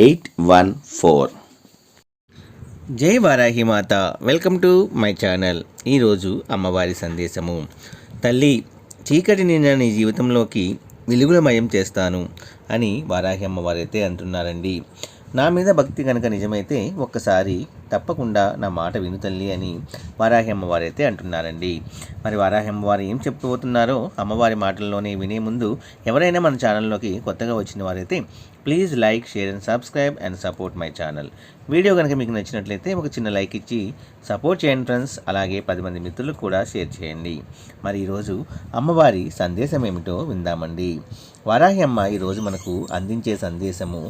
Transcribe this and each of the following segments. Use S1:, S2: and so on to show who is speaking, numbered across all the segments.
S1: eight one four. జై వారాహి మాత. Welcome to my channel. ఈరోజు అమ్మవారి సందేశము. తల్లి చీకటి నిన్న నీ జీవితంలోకి వెలుగులమయం చేస్తాను అని వారాహి అమ్మవారైతే అంటున్నారండి. నా మీద భక్తి కనుక నిజమైతే ఒక్కసారి తప్పకుండా నా మాట విను తల్లి అని వారాహి అమ్మవారైతే అయితే అంటున్నారండి. మరి వారాహి అమ్మవారు ఏం చెప్పబోతున్నారో అమ్మవారి మాటల్లోనే వినే ముందు ఎవరైనా మన ఛానల్లోకి కొత్తగా వచ్చిన వారైతే please like share and subscribe and support my channel. Video కనుక మీకు నచ్చినట్లయితే ఒక చిన్న లైక్ ఇచ్చి సపోర్ట్ చేయండి ఫ్రెండ్స్. అలాగే పది మంది మిత్రులకు కూడా షేర్ చేయండి. మరి ఈరోజు అమ్మవారి సందేశం ఏమిటో విందామండి. వారాహి అమ్మ ఈరోజు మనకు అందించే సందేశము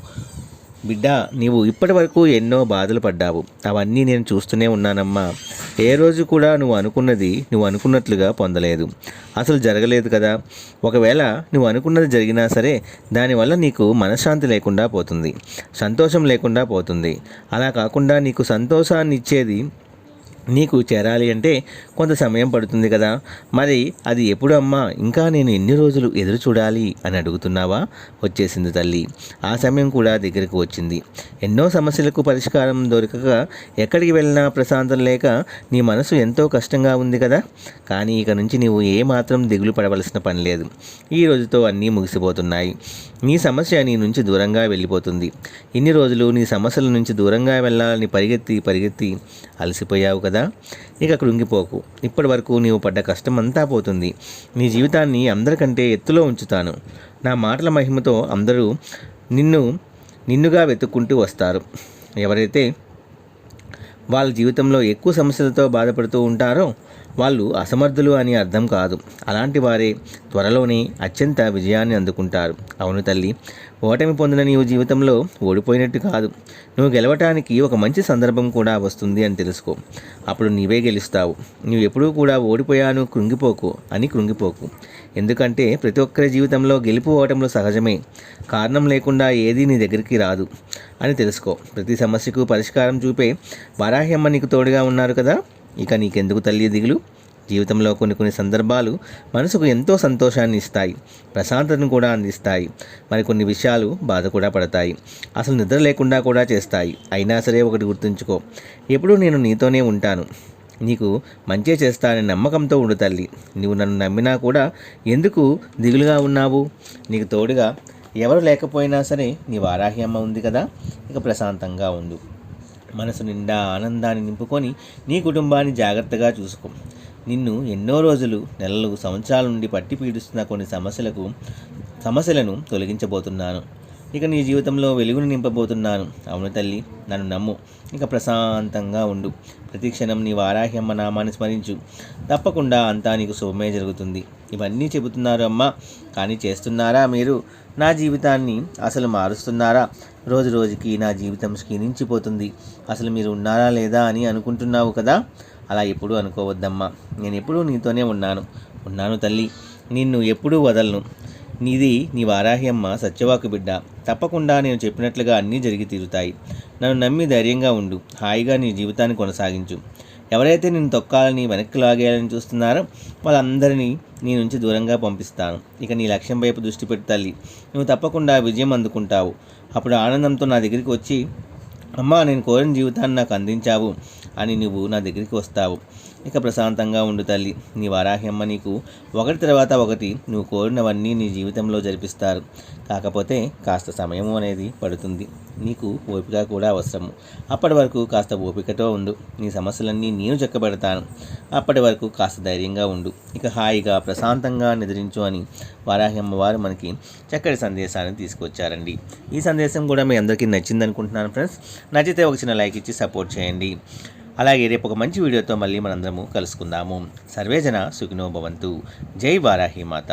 S1: బిడ్డ నీవు ఇప్పటి వరకు ఎన్నో బాధలు పడ్డావు. అవన్నీ నేను చూస్తూనే ఉన్నానమ్మా. ఏ రోజు కూడా నువ్వు అనుకున్నది నువ్వు అనుకున్నట్లుగా పొందలేదు. అసలు జరగలేదు కదా. ఒకవేళ నువ్వు అనుకున్నది జరిగినా సరే దానివల్ల నీకు మనశ్శాంతి లేకుండా పోతుంది. సంతోషం లేకుండా పోతుంది. అలా కాకుండా నీకు సంతోషాన్ని ఇచ్చేది నీకు చేరాలి అంటే కొంత సమయం పడుతుంది కదా. మరి అది ఎప్పుడు అమ్మా? ఇంకా నేను ఎన్ని రోజులు ఎదురు చూడాలి అని అడుగుతున్నావా? వచ్చేసింది తల్లి. ఆ సమయం కూడా దగ్గరకు వచ్చింది. ఎన్నో సమస్యలకు పరిష్కారం దొరకక ఎక్కడికి వెళ్ళినా ప్రశాంతం లేక నీ మనసు ఎంతో కష్టంగా ఉంది కదా. కానీ ఇక నుంచి నీవు ఏ మాత్రం దిగులు పడవలసిన పని లేదు. ఈ రోజుతో అన్నీ ముగిసిపోతున్నాయి. నీ సమస్య నీ నుంచి దూరంగా వెళ్ళిపోతుంది. ఇన్ని రోజులు నీ సమస్యల నుంచి దూరంగా వెళ్ళాలని పరిగెత్తి పరిగెత్తి అలసిపోయావు కదా. ఇక కృంగిపోకు ఇప్పటి వరకు నీవు పడ్డ కష్టం అంతా పోతుంది. నీ జీవితాన్ని అందరికంటే ఎత్తులో ఉంచుతాను. నా మాటల మహిమతో అందరూ నిన్ను నిన్నుగా వెతుక్కుంటూ వస్తారు. ఎవరైతే వాళ్ళ జీవితంలో ఎక్కువ సమస్యలతో బాధపడుతూ ఉంటారో వాళ్ళు అసమర్థులు అని అర్థం కాదు. అలాంటి వారే త్వరలోనే అత్యంత విజయాన్ని అందుకుంటారు. అవును తల్లి ఓటమి పొందిన నీవు జీవితంలో ఓడిపోయినట్టు కాదు. నువ్వు గెలవటానికి ఒక మంచి సందర్భం కూడా వస్తుంది అని తెలుసుకో. అప్పుడు నీవే గెలుస్తావు. నువ్వు ఎప్పుడూ కూడా ఓడిపోయాను కృంగిపోకు అని కృంగిపోకు. ఎందుకంటే ప్రతి ఒక్కరి జీవితంలో గెలుపు ఓటములు సహజమే. కారణం లేకుండా ఏదీ నీ దగ్గరికి రాదు అని తెలుసుకో. ప్రతి సమస్యకు పరిష్కారం చూపే వారాహ్యమ్మ నీకు తోడుగా ఉన్నారు కదా? ఇక నీకెందుకు తల్లి దిగులు? జీవితంలో కొన్ని కొన్ని సందర్భాలు మనసుకు ఎంతో సంతోషాన్ని ఇస్తాయి ప్రశాంతతను కూడా అందిస్తాయి. మరి కొన్ని విషయాలు బాధ కూడా పడతాయి అసలు నిద్ర లేకుండా కూడా చేస్తాయి. అయినా సరే ఒకటి గుర్తుంచుకో ఎప్పుడూ నేను నీతోనే ఉంటాను. నీకు మంచి చేస్తానని నమ్మకంతో ఉండు తల్లి. నువ్వు నన్ను నమ్మినా కూడా ఎందుకు దిగులుగా ఉన్నావు? నీకు తోడుగా ఎవరు లేకపోయినా సరే నీ వారాహి అమ్మ ఉంది కదా ఇక ప్రశాంతంగా ఉండు. మనసు నిండా ఆనందాన్ని నింపుకొని నీ కుటుంబాన్ని జాగ్రత్తగా చూసుకో. నిన్ను ఎన్నో రోజులు నెలలు సంవత్సరాల నుండి పట్టి పీడిస్తున్న కొన్ని సమస్యలకు సమస్యలను తొలగించబోతున్నాను. ఇక నీ జీవితంలో వెలుగును నింపబోతున్నాను. అవును తల్లి నన్ను నమ్ము. ఇక ప్రశాంతంగా ఉండు. ప్రతి క్షణం నీ వారాహ్యమ్మ నామాన్ని స్మరించు. తప్పకుండా అంతా నీకు శుభమే జరుగుతుంది. ఇవన్నీ చెబుతున్నారు అమ్మ. కానీ చేస్తున్నారా మీరు? నా జీవితాన్ని అసలు మారుస్తున్నారా? రోజు రోజుకి నా జీవితం క్షీణించిపోతుంది. అసలు మీరు ఉన్నారా లేదా అని అనుకుంటున్నావు కదా? అలా ఎప్పుడూ అనుకోవద్దమ్మా. నేను ఎప్పుడూ నీతోనే ఉన్నాను. ఉన్నాను తల్లి నిన్ను ఎప్పుడూ వదలను. నీది నీ వారాహి అమ్మ సత్యవాకు బిడ్డ. తప్పకుండా నేను చెప్పినట్లుగా అన్నీ జరిగి తీరుతాయి. నన్ను నమ్మి ధైర్యంగా ఉండు. హాయిగా నీ జీవితాన్ని కొనసాగించు. ఎవరైతే నేను తొక్కాలని వెనక్కి లాగేయాలని చూస్తున్నారో వాళ్ళందరినీ నీ నుంచి దూరంగా పంపిస్తాను. ఇక నీ లక్ష్యం వైపు దృష్టి పెట్టు తల్లి. నువ్వు తప్పకుండా విజయం అందుకుంటావు. అప్పుడు ఆనందంతో నా దగ్గరికి వచ్చి అమ్మా నేను కోరిన జీవితాన్ని నాకు అందించావు. అని నువ్వు నా దగ్గరికి వస్తావు. ఇక ప్రశాంతంగా ఉండు తల్లి. నీ వారాహ్యమ్మ నీకు ఒకటి తర్వాత ఒకటి నువ్వు కోరినవన్నీ నీ జీవితంలో జరిపిస్తారు. కాకపోతే కాస్త సమయము అనేది పడుతుంది. నీకు ఓపిక కూడా అవసరము. అప్పటి వరకు కాస్త ఓపికతో ఉండు. నీ సమస్యలన్నీ నేను చెక్కబెడతాను. అప్పటి వరకు కాస్త ధైర్యంగా ఉండు. ఇక హాయిగా ప్రశాంతంగా నిద్రించు అని వారాహ్యమ్మ వారు మనకి చక్కటి సందేశాన్ని తీసుకొచ్చారండి. ఈ సందేశం కూడా మీ అందరికీ నచ్చింది అనుకుంటున్నాను ఫ్రెండ్స్. నచ్చితే ఒక చిన్న లైక్ ఇచ్చి సపోర్ట్ చేయండి. అలాగే రేపు ఒక మంచి వీడియోతో మళ్ళీ మనందరము కలుసుకుందాము. సర్వేజన సుఖినో భవంతు. జై వారాహి మాత.